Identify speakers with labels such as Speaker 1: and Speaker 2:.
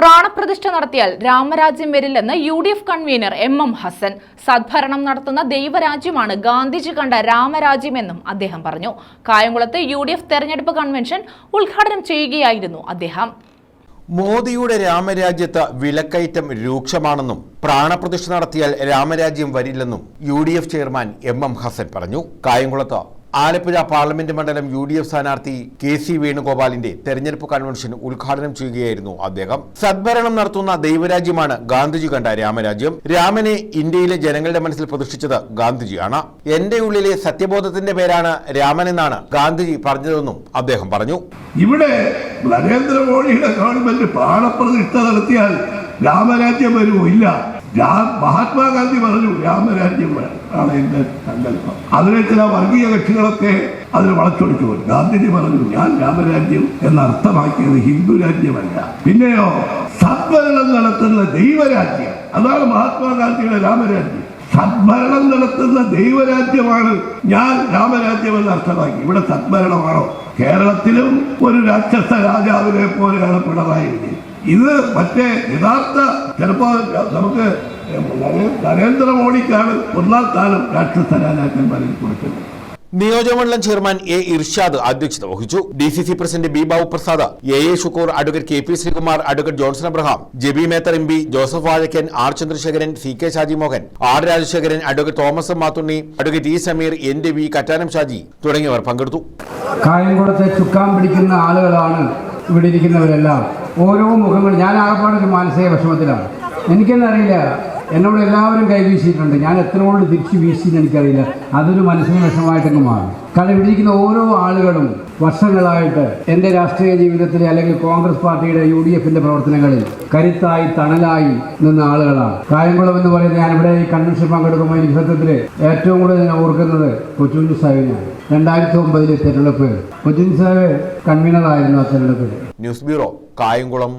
Speaker 1: പ്രാണപ്രതിഷ്ഠ നടത്തിയാൽ രാമരാജ്യം വരില്ലെന്ന് U D F convener M M Hasan സദ്ഭരണം നടത്തുന്ന ദൈവരാജ്യമാണ് ഗാന്ധിജി കണ്ട രാമരാജ്യമെന്നും അദ്ദേഹം പറഞ്ഞു കായംകുളത്ത് യു ഡി എഫ് തെരഞ്ഞെടുപ്പ് കൺവെൻഷൻ ഉദ്ഘാടനം ചെയ്യുകയായിരുന്നു അദ്ദേഹം
Speaker 2: മോദിയുടെ രാമരാജ്യത്ത് വിലക്കയറ്റം രൂക്ഷമാണെന്നും പ്രാണപ്രതിഷ്ഠ നടത്തിയാൽ രാമരാജ്യം വരില്ലെന്നും U chairman M M Hasan പറഞ്ഞു കായംകുളത്ത് ആലപ്പുഴ പാർലമെന്റ് മണ്ഡലം യു ഡി എഫ് സ്ഥാനാർത്ഥി കെ സി വേണുഗോപാലിന്റെ തെരഞ്ഞെടുപ്പ് കൺവെൻഷൻ ഉദ്ഘാടനം ചെയ്യുകയായിരുന്നു അദ്ദേഹം സദ്ഭരണം നടത്തുന്ന ദൈവരാജ്യമാണ് ഗാന്ധിജി കണ്ട രാമരാജ്യം രാമനെ ഇന്ത്യയിലെ ജനങ്ങളുടെ മനസ്സിൽ പ്രതിഷ്ഠിച്ചത് ഗാന്ധിജിയാണ് എന്റെ ഉള്ളിലെ സത്യബോധത്തിന്റെ പേരാണ് രാമനെന്നാണ് ഗാന്ധിജി പറഞ്ഞതെന്നും അദ്ദേഹം പറഞ്ഞു ഇവിടെ നരേന്ദ്രമോദിയുടെ ഗവൺമെന്റ് പാഠപ്രതിഷ്ഠ നടത്തിയാൽ രാമരാജ്യം വരുമോ ഇല്ല മഹാത്മാഗാന്ധി പറഞ്ഞു രാമരാജ്യം ആണ് എന്റെ സങ്കല്പം അതിനെ ചില വർഗീയ കക്ഷികളൊക്കെ അതിന് വളച്ചൊടിച്ചു പോയി ഗാന്ധിജി പറഞ്ഞു ഞാൻ രാമരാജ്യം എന്ന് അർത്ഥമാക്കിയത് ഹിന്ദു രാജ്യമല്ല പിന്നെയോ സദ്ഭരണം നടത്തുന്ന ദൈവരാജ്യം അതാണ് മഹാത്മാഗാന്ധിയുടെ രാമരാജ്യം സദ്ഭരണം നടത്തുന്ന ദൈവരാജ്യമാണ് ഞാൻ രാമരാജ്യം എന്ന് അർത്ഥമാക്കി ഇവിടെ സദ്ഭരണമാണോ കേരളത്തിലും ഒരു രാക്ഷസ രാജാവിനെ പോലെയാണ് പിണറായി ഇത് മറ്റേ യഥാർത്ഥ ചിലപ്പോൾ നമുക്ക് നരേന്ദ്രമോദിക്കാണ് ഒന്നാം സ്ഥാനം രാഷ്ട്രീയ പറഞ്ഞു കൊടുക്കുന്നത് നിയോജകമണ്ഡലം ചെയർമാൻ എ ഇർഷാദ് അധ്യക്ഷത വഹിച്ചു D C C president B Babu Prasad A A Shukoor advocate K P Sreekumar advocate Johnson Abraham Jebi Mather M P Joseph Vazhakkan R Chandrasekharan C K Shaji Mohan R Rajasekharan advocate Thomas Mathunni advocate E Sameer N D V Kattanam Shaji തുടങ്ങിയവർ പങ്കെടുത്തു കായംകുളത്തെ ചുക്കാൻ പിടിക്കുന്ന ആളുകളാണ് ഇവിടെ ഇരിക്കുന്നവരെല്ലാം ഓരോ മുഖങ്ങൾ ഞാൻ ആകപ്പാടൊരു മാനസിക വിഷമത്തിലാണ് എനിക്കെന്നറിയില്ല എന്നോട് എല്ലാവരും കൈ വീശിയിട്ടുണ്ട് ഞാൻ എത്ര കൊണ്ട് തിരിച്ചു വീശിയെന്ന് എനിക്കറിയില്ല അതൊരു മനസ്സിന് വിഷമമായിട്ടങ്ങ് മാറി കാരണം ഇവിടെ ഓരോ ആളുകളും വർഷങ്ങളായിട്ട് എൻ്റെ രാഷ്ട്രീയ ജീവിതത്തിലെ അല്ലെങ്കിൽ കോൺഗ്രസ് പാർട്ടിയുടെ യു ഡി എഫിന്റെ പ്രവർത്തനങ്ങളിൽ കരുത്തായി തണലായി നിന്ന ആളുകളാണ് കായംകുളം എന്ന് പറയുന്നത് ഞാൻ ഇവിടെ ഈ കൺവെൻഷൻ പങ്കെടുക്കുമ്പോൾ എനിക്ക് സത്യത്തിൽ ഏറ്റവും കൂടുതൽ ഞാൻ ഓർക്കുന്നത് കൊച്ചുകുഞ്ഞു സാഹിബിനാണ് രണ്ടായിരത്തി ഒമ്പതിലെ തെരഞ്ഞെടുപ്പ് കൊച്ചുകുഞ്ഞു സാഹിബ് കൺവീനറായിരുന്നു ആ തെരഞ്ഞെടുപ്പിൽ ന്യൂസ് ബ്യൂറോ കായംകുളം